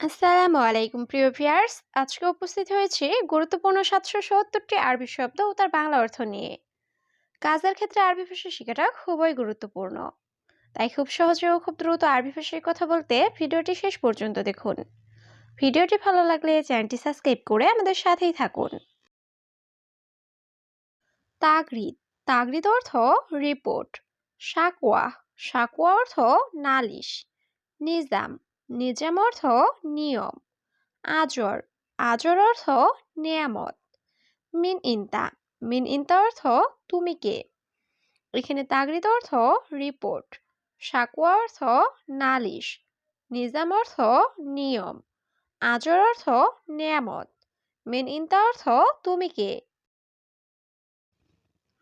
আসসালামু আলাইকুম, প্রিয় ভিউয়ার্স। আজকে উপস্থিত হয়েছে গুরুত্বপূর্ণ সাতশো সত্তরটি আরবি শব্দ ও তার বাংলা অর্থ নিয়ে। কাজের ক্ষেত্রে আরবি ভাষা শেখাটা খুবই গুরুত্বপূর্ণ। তাই খুব সহজে ও খুব দ্রুত আরবি ভাষায় কথা বলতে ভিডিওটি শেষ পর্যন্ত দেখুন। ভিডিওটি ভালো লাগলে চ্যানেলটি সাবস্ক্রাইব করে আমাদের সাথেই থাকুন। তাগরিদ। তাগরিদ অর্থ রিপোর্ট। সাকওয়া সাকওয়া অর্থ নালিশ। নিজাম। নিজাম অর্থ নিয়ম। আজর আজর অর্থ নেয়ামত। মিন ইনতা মিন ইনতা অর্থ তুমি কে? এখানে তাগরিদ অর্থ রিপোর্ট, সাকুয়া অর্থ নালিশ, নিজাম অর্থ নিয়ম, আজর অর্থ নেয়ামত, মিন ইনতা অর্থ তুমি কে?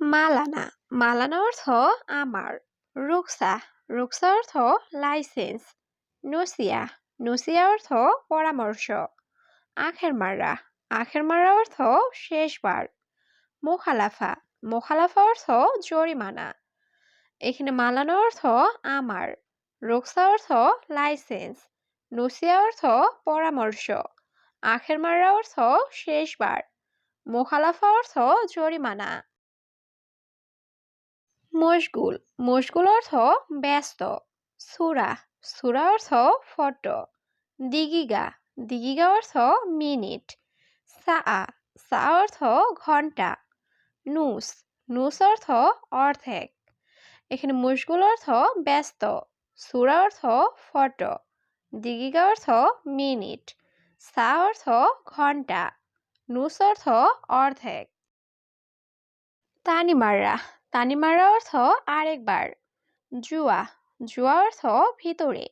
মালানা মালানা অর্থ আমার, রুকসা রুকসা অর্থ লাইসেন্স নসিয়া নসিয়া অর্থ পরামর্শ। আখের মারা আখের মারা অর্থ শেষবার। মোখালাফা মোখালাফা অর্থ জরিমানা। এখানে মালানো অর্থ আমার, রোকসা অর্থ লাইসেন্স, নসিয়া অর্থ পরামর্শ। আখের মারা অর্থ শেষবার, মোখালাফা অর্থ জরিমানা। মশগুল মশগুল অর্থ ব্যস্ত। সুরা সুরা অর্থ ফটো। দিগিগা। দিগিগা অর্থ মিনিট। সা সা অর্থ ঘণ্টা। নুস। নুস অর্থ অর্ধেক। এখানে মুশগুল অর্থ ব্যস্ত। সুরা অর্থ ফটো। দিগিগা অর্থ মিনিট। সা অর্থ ঘণ্টা। নুস অর্থ অর্ধেক। তানিমাররা। তানিমাররা অর্থ আরেকবার। জুয়া। জুয়া অর্থ ভিতরে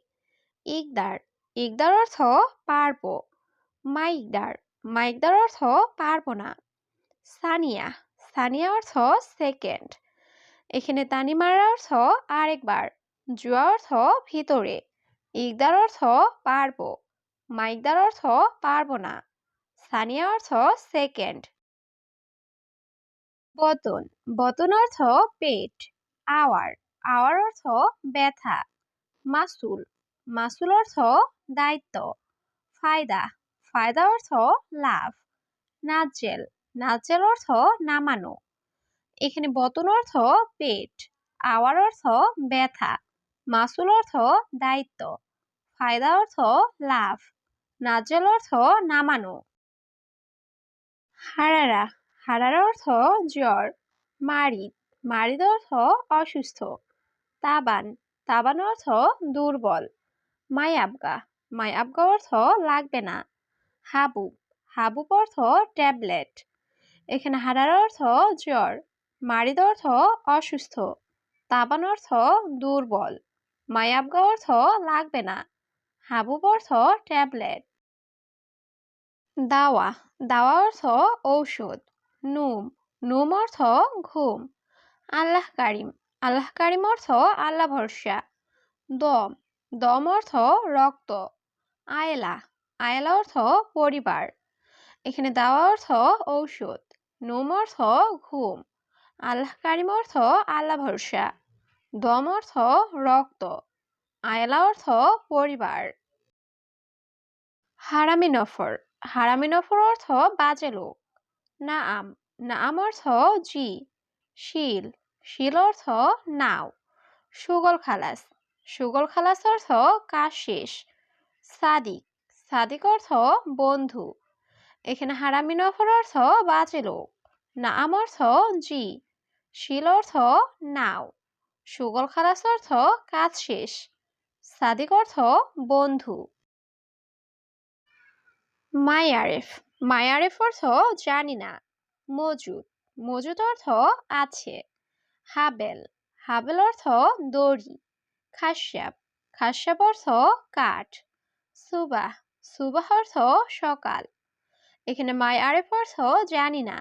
ইকদার ইকদার অর্থ পারব মাইকদার মাইকদার অর্থ পারব না সানিয়া সানিয়া অর্থ সেকেন্ড এখানে তানিমারা অর্থ আরেকবার জুয়া অর্থ ভিতরে ইকদার অর্থ পারব মাইকদার অর্থ পারব না সানিয়া অর্থ সেকেন্ড বতন বতন অর্থ পেট। আওয়ার আওয়ার অর্থ ব্যথা। মাসুল। মাসুল অর্থ দায়িত্ব। ফায়দা। ফায়দা অর্থ লাভ। নাজেল। নাজেল অর্থ নামানো। এখানে বতন অর্থ পেট। আওয়ার অর্থ ব্যথা। মাসুল অর্থ দায়িত্ব। ফায়দা অর্থ লাভ। নাজেল অর্থ নামানো। হারারা। হারারা অর্থ জ্বর। মারিদ। মারিদ অর্থ অসুস্থ। তাবান। তাবান অর্থ দুর্বল। মাই আবগা মাই আবগা অর্থ লাগবে না। হাবুব। হাবুব অর্থ ট্যাবলেট। এখানে হারার অর্থ জ্বর। মারিদ অর্থ অসুস্থ। তাবান অর্থ দুর্বল। মায়াবগা অর্থ লাগবে না। হাবুব অর্থ ট্যাবলেট। দাওয়া। দাওয়া অর্থ ঔষধ। নুম। নুম অর্থ ঘুম। আল্লাহ কারিম। আল্লাহ কারিম অর্থ আল্লাহ ভরসা। দম। দম অর্থ রক্ত। আয়লা। আয়লা অর্থ পরিবার। এখানে দাওয়া অর্থ ঔষধ। নোম অর্থ ঘুম। আল্লাহ কারিম অর্থ আল্লাহ ভরসা। দম অর্থ রক্ত। আয়লা অর্থ পরিবার। হারামি নফর। হারামি নফর অর্থ বাজে লোক। নাম নাম অর্থ জি। শিল। শিল অর্থ নাও। সুগল খালাস। সুগল খালাস অর্থ কাজ শেষ সাদিক। সাদিক অর্থ বন্ধু। এখানে হারামি নফর অর্থ বাজে লোক। নাম অর্থ জি। শিল অর্থ নাও। সুগল খালাস অর্থ কাজ শেষ। সাদিক অর্থ বন্ধু। মায়ারেফ। মায়ারেফ অর্থ জানি না। মজুদ। মজুদ অর্থ আছে। হাবেল। হাবেল অর্থ দড়ি। খাস্যাপ খাস্যাপ অর্থ কাঠ। সুবাহ। সুবাহ অর্থ সকাল। এখানে মাই আরেফ অর্থ জানি না।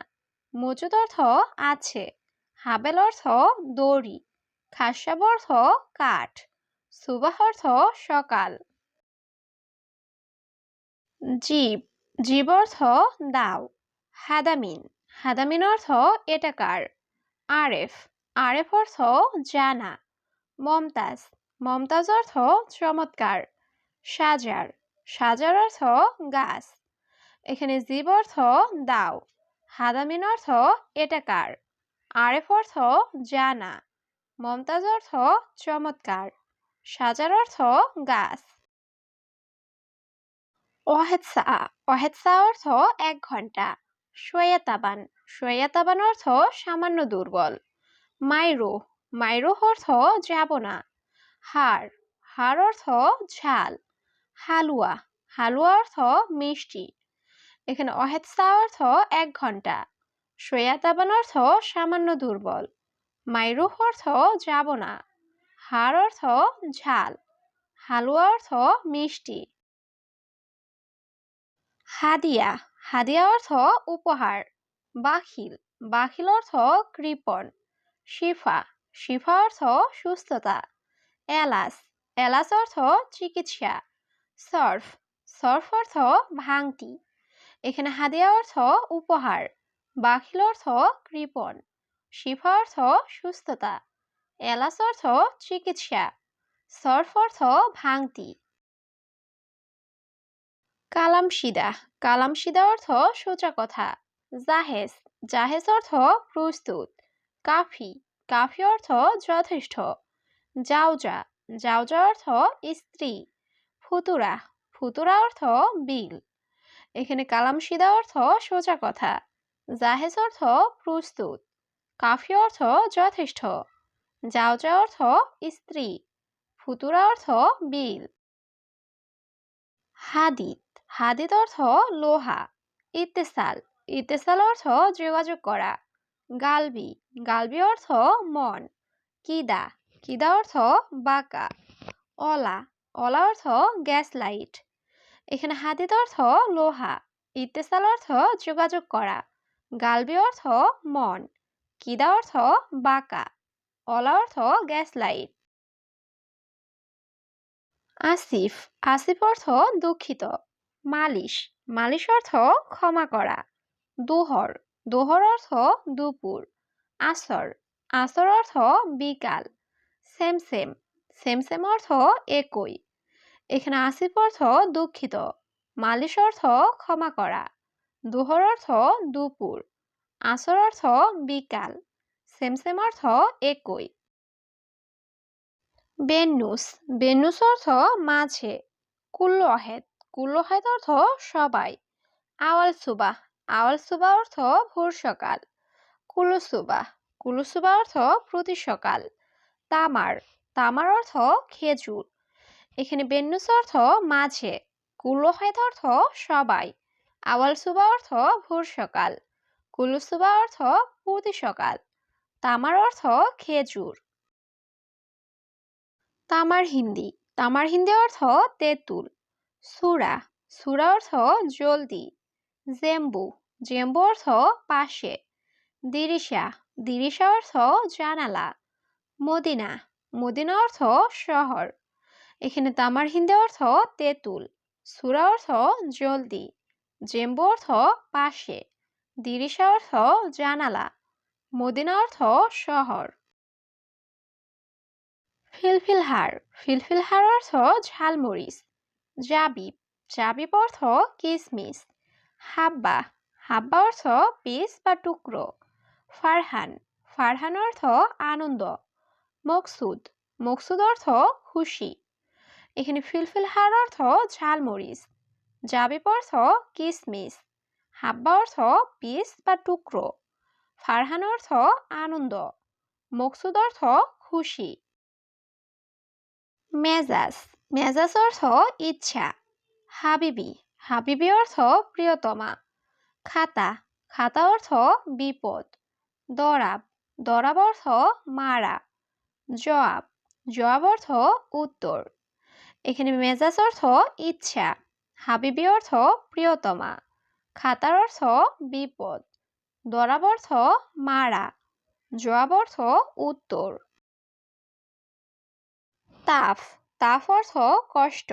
মজুদ অর্থ আছে। হাবেল অর্থ দড়ি। খাস্যাপ অর্থ কাঠ। সুবাহ অর্থ সকাল। জীব। জীব অর্থ দাও। হাদামিন। হাদামিন অর্থ এটাকার। আরেফ। আরেফ অর্থ জানা। মমতাজ। মমতাজ অর্থ চমৎকার। সাজার। সাজার অর্থ গাছ। এখানে জীব অর্থ দাও। হাদামিন অর্থ এটাকার। আরেফ অর্থ জানা। মমতাজ অর্থ চমৎকার। সাজার অর্থ গাছ। ওয়াহেদ সা ওয়াহেদ সা অর্থ এক ঘণ্টা। সোয়াতাবান সোয়াতাবান অর্থ সামান্য দুর্বল। মাইরো। মাইরো অর্থ যাব না। হার হার অর্থ ঝাল। হালুয়া। হালুয়া অর্থ মিষ্টি। এখানে অহেৎসা অর্থ এক ঘণ্টা। সোয়াতাবান অর্থ সামান্য দুর্বল। মাইরুহ অর্থ যাব না। হার অর্থ ঝাল। হালুয়া অর্থ মিষ্টি। হাদিয়া। হাদিয়া অর্থ উপহার। বাখিল। বাখিল অর্থ কৃপণ। শিফা শিফা অর্থ সুস্থতা। এলাস এলাস অর্থ চিকিৎসা। সর্ফ সর্ফ অর্থ ভাঙতি। এখানে হাদিয়া অর্থ উপহার, বাখিল অর্থ কৃপণ। শিফা অর্থ সুস্থতা। এলাস অর্থ চিকিৎসা। সর্ফ অর্থ ভাঙতি। কালামশিদা কালামশিদা অর্থ সোজা কথা জাহেজ জাহেজ অর্থ প্রস্তুত। কাফি। কাফি অর্থ যথেষ্ট। জাউজা জাউজা অর্থ স্ত্রী। ফুতুরা। ফুতুরা অর্থ বিল। এখানে কালামশিদা অর্থ সোজা কথা। জাহেজ অর্থ প্রস্তুত। কাফি অর্থ যথেষ্ট। জাউজা অর্থ স্ত্রী। ফুতুরা অর্থ বিল। হাদিদ। হাদিদ অর্থ লোহা। ইত্তেসাল। ইত্তেসাল অর্থ যোগাযোগ করা। গালবি। গালবি অর্থ মন। কিদা। কিদা অর্থ বাঁকা। অলা। অলা অর্থ গ্যাস লাইট এখানে হাদিদ অর্থ লোহা। ইত্তেসাল অর্থ যোগাযোগ করা। গালবি অর্থ মন। কিদা অর্থ বাঁকা। অলা অর্থ গ্যাস লাইট আসিফ। আসিফ অর্থ দুঃখিত। মালিশ। মালিশ অর্থ ক্ষমা করা। দোহর। দোহর অর্থ দুপুর। আসর আসর অর্থ বিকাল। সেম সেম সেম সেম অর্থ একই। এখানে আসিফ অর্থ দুঃখিত, মালিশ অর্থ ক্ষমা করা। দোহর অর্থ দুপুর, আসর অর্থ বিকাল। সেম সেম অর্থ একই। বেন্নুস বেন্নুস অর্থ মাঝে। কুল্ল অহেদ কুল্ল অহেদ অর্থ সবাই। আওয়াল সুবাহ আওয়াল সুবা অর্থ ভোর সকাল। কুলুসুবা কুলুসুবা অর্থ প্রতি সকাল। তামার। তামার অর্থ খেজুর। এখানে বেন্নুস অর্থ মাঝে। কুল্লোহায়দ অর্থ সবাই। আওয়াল সুবা অর্থ ভোর সকাল। কুলুসুবা অর্থ প্রতি সকাল। তামার অর্থ খেজুর। তামার হিন্দি। তামার হিন্দি অর্থ তেঁতুল। সুরা। সুরা অর্থ জলদি। জেম্বু। জেম্বু অর্থ পাশে। দিরিশা দিরিশা অর্থ জানালা। মদিনা মদিনা অর্থ শহর। এখানে তামার হিন্দি অর্থ তেঁতুল, সুরা অর্থ জলদি। জেম্বু অর্থ পাশে। দিরিশা অর্থ জানালা, মদিনা অর্থ শহর। ফিলফিলহার ফিলফিলহার অর্থ ঝালমরিচ। জাবিব জাবিব অর্থ কিসমিস। হাব্বা হাব্বা অর্থ পিস বা টুকরো। ফারহান ফারহান অর্থ আনন্দ। মকসুদ মকসুদ অর্থ খুশি। এখানে ফিলফিলহার অর্থ ঝালমরিচ। জাবিব অর্থ কিসমিস। হাব্বা অর্থ পিস বা টুকরো। ফারহান অর্থ আনন্দ। মকসুদ অর্থ খুশি। মেজাজ মেজাজ অর্থ ইচ্ছা। হাবিবি হাবিবি অর্থ প্রিয়তমা। খাতা। খাতা অর্থ বিপদ। দরাব। দরাব অর্থ মারা। জবাব। জবাব অর্থ উত্তর। এখানে মেজাজ অর্থ ইচ্ছা। হাবিবি অর্থ প্রিয়তমা। খাতার অর্থ বিপদ। দরাব অর্থ মারা। জবাব অর্থ উত্তর। তাফ। তাফ অর্থ কষ্ট।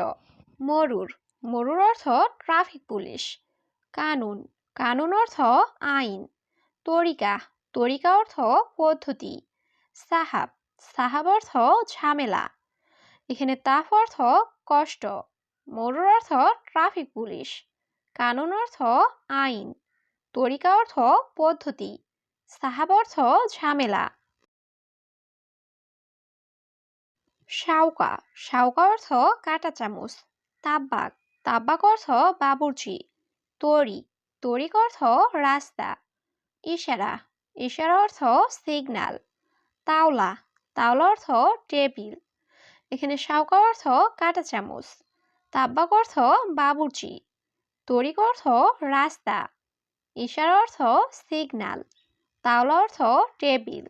মরুর। মরুর অর্থ ট্রাফিক পুলিশ। কানুন। কানুন অর্থ আইন। তরিকা তরিকা অর্থ পদ্ধতি। সাহাব সাহাব অর্থ ঝামেলা। এখানে তাফ অর্থ কষ্ট। মরুর অর্থ ট্রাফিক পুলিশ। কানুন অর্থ আইন। তরিকা অর্থ পদ্ধতি। সাহাব অর্থ ঝামেলা। শাউকা শাউকা অর্থ কাটা চামচ। তাব্বাক তাব্বাক অর্থ বাবুর্চি। তরি তরিক অর্থ রাস্তা। ইশারা ইশারা অর্থ সিগনাল তাওলা তাওলা অর্থ টেবিল এখানে সাউকা অর্থ কাটা চামচ। তাব্বাক অর্থ বাবুর্চি। তরিক অর্থ রাস্তা। ইশারা অর্থ সিগনাল তাওলা অর্থ টেবিল